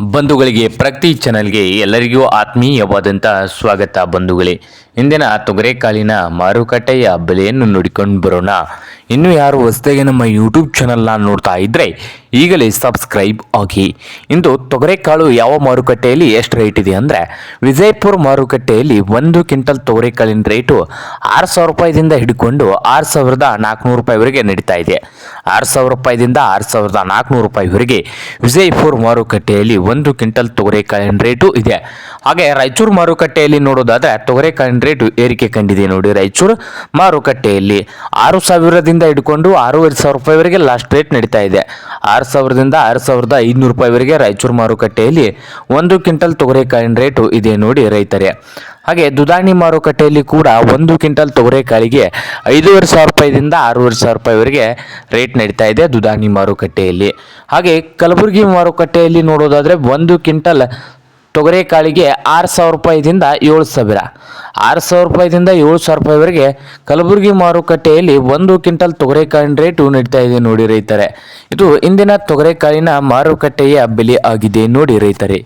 ಬಂಧುಗಳಿಗೆ ಪ್ರಗತಿ ಚಾನಲ್ಗೆ ಎಲ್ಲರಿಗೂ ಆತ್ಮೀಯವಾದಂಥ ಸ್ವಾಗತ ಬಂಧುಗಳೇ. ಇಂದಿನ ತೊಗರೆಕಾಳಿನ ಮಾರುಕಟ್ಟೆಯ ಬೆಲೆಯನ್ನು ನೋಡಿಕೊಂಡು ಬರೋಣ. ಇನ್ನು ಯಾರು ಹೊಸದಾಗಿ ನಮ್ಮ ಯೂಟ್ಯೂಬ್ ಚಾನಲ್ನ ನೋಡ್ತಾ ಇದ್ದರೆ ಈಗಲೇ ಸಬ್ಸ್ಕ್ರೈಬ್ ಆಗಿ. ಇಂದು ತೊಗರೆಕಾಳು ಯಾವ ಮಾರುಕಟ್ಟೆಯಲ್ಲಿ ಎಷ್ಟು ರೇಟ್ ಇದೆ ಅಂದರೆ ವಿಜಯಪುರ ಮಾರುಕಟ್ಟೆಯಲ್ಲಿ ಒಂದು ಕ್ವಿಂಟಲ್ ತೊಗರೆಕಾಳಿನ ರೇಟು ಆರು ಸಾವಿರ ರೂಪಾಯಿದಿಂದ ಹಿಡ್ಕೊಂಡು ಆರು ಸಾವಿರದ ನಾಲ್ಕುನೂರು ರೂಪಾಯಿವರೆಗೆ ನಡೀತಾ ಇದೆ. ಆರು ಸಾವಿರ ರೂಪಾಯಿದಿಂದ ಆರು ಸಾವಿರದ ನಾಲ್ಕುನೂರು ರೂಪಾಯಿವರೆಗೆ ವಿಜಯಪುರ ಮಾರುಕಟ್ಟೆಯಲ್ಲಿ ಒಂದು ಕ್ವಿಂಟಲ್ ತೊಗರೆಕಾಳಿನ ರೇಟು ಇದೆ. ಹಾಗೆ ರಾಯಚೂರು ಮಾರುಕಟ್ಟೆಯಲ್ಲಿ ನೋಡೋದಾದರೆ ತೊಗರೆಕಾಳಿನ ರೇಟು ಏರಿಕೆ ಕಂಡಿದೆ ನೋಡಿ. ರಾಯಚೂರು ಮಾರುಕಟ್ಟೆಯಲ್ಲಿ ಆರು ಸಾವಿರದಿಂದ ಹಿಡ್ಕೊಂಡು ಆರೂವರೆ ಸಾವಿರ ರೂಪಾಯಿವರೆಗೆ ಲಾಸ್ಟ್ ರೇಟ್ ನಡೀತಾ ಇದೆ. ಆರು ಸಾವಿರದಿಂದ ಆರು ಸಾವಿರದ ಐದುನೂರು ರೂಪಾಯಿವರೆಗೆ ರಾಯಚೂರು ಮಾರುಕಟ್ಟೆಯಲ್ಲಿ ಒಂದು ಕ್ವಿಂಟಲ್ ತೊಗರೆಕಾಯಿನ ರೇಟು ಇದೆ ನೋಡಿ ರೈತರೇ. ಹಾಗೆ ದುದಾಣಿ ಮಾರುಕಟ್ಟೆಯಲ್ಲಿ ಕೂಡ ಒಂದು ಕ್ವಿಂಟಲ್ ತೊಗರೆಕಾಳಿಗೆ ಐದೂವರೆ ಸಾವಿರ ರೂಪಾಯಿದಿಂದ ಆರೂವರೆ ಸಾವಿರ ರೂಪಾಯಿವರೆಗೆ ರೇಟ್ ನಡೀತಾ ಇದೆ ದುದಾಣಿ ಮಾರುಕಟ್ಟೆಯಲ್ಲಿ. ಹಾಗೆ ಕಲಬುರಗಿ ಮಾರುಕಟ್ಟೆಯಲ್ಲಿ ನೋಡೋದಾದರೆ ಒಂದು ಕ್ವಿಂಟಲ್ ತೊಗರೆಕಾಳಿಗೆ ಆರು ಸಾವಿರ ರೂಪಾಯಿದಿಂದ ಏಳು ಸಾವಿರ. ಆರು ಸಾವಿರ ರೂಪಾಯಿದಿಂದ ಏಳು ಸಾವಿರ ರೂಪಾಯಿವರೆಗೆ ಕಲಬುರಗಿ ಮಾರುಕಟ್ಟೆಯಲ್ಲಿ ಒಂದು ಕ್ವಿಂಟಲ್ ತೊಗರೆಕಾಳಿನ ರೇಟು ನಡೀತಾ ಇದೆ ನೋಡಿ ರೈತರೆ. ಇದು ಇಂದಿನ ತೊಗರೆಕಾಳಿನ ಮಾರುಕಟ್ಟೆಯ ಬೆಲೆ ಆಗಿದೆ ನೋಡಿ ರೈತರೇ.